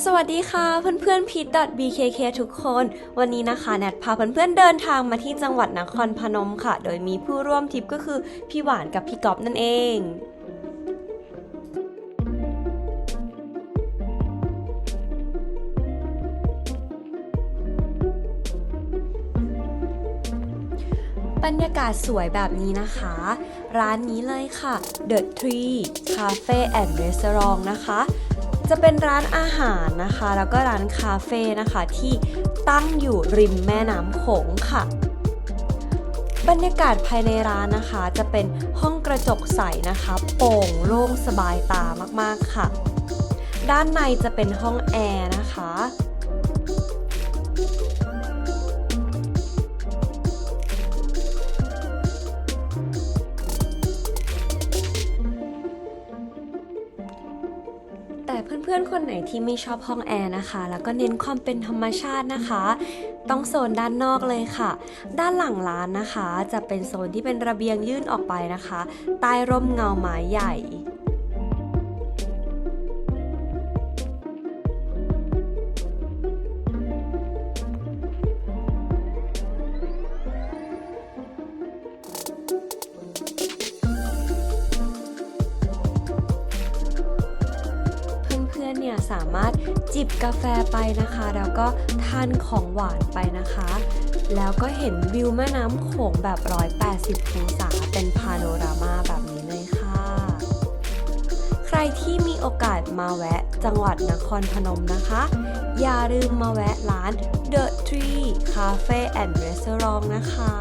สวัสดีค่ะเพื่อนๆพีท .bkk ทุกคน วันนี้นะคะแนทพาเพื่อนๆเดินทางมาที่จังหวัดนครพนมค่ะ โดยมีผู้ร่วมทริปก็คือพี่หวานกับพี่ก๊อฟนั่นเองบรรยากาศสวยแบบนี้นะคะ ร้านนี้เลยค่ะ The Tree Cafe and Restaurant นะคะ จะเป็นร้านอาหารนะคะ แล้วก็ร้านคาเฟ่นะคะที่ตั้งอยู่ริมแม่น้ำโขงค่ะบรรยากาศภายในร้านนะคะจะเป็นห้องกระจกใสนะคะ โปร่งโล่งสบายตามากๆค่ะ ด้านในจะเป็นห้องแอร์นะคะ แต่เพื่อนๆ คนไหนที่ไม่ชอบห้องแอร์นะคะ แล้วก็เน้นความเป็นธรรมชาตินะคะ ต้องโซนด้านนอกเลยค่ะ ด้านหลังร้านนะคะ จะเป็นโซนที่เป็นระเบียงยื่นออกไปนะคะ ใต้ร่มเงาไม้ใหญ่ อนๆเนี่ยสามารถจิบกาแฟไปนะคะ แล้วก็ทานของหวานไปนะคะ แล้วก็เห็นวิวแม่น้ำโขงแบบ 180 องศาเป็นพาโนรามาแบบนี้เลยค่ะ ใครที่มีโอกาสมาแวะจังหวัดนครพนมนะคะ อย่าลืมมาแวะร้าน The Tree Cafe and Restaurant นะคะ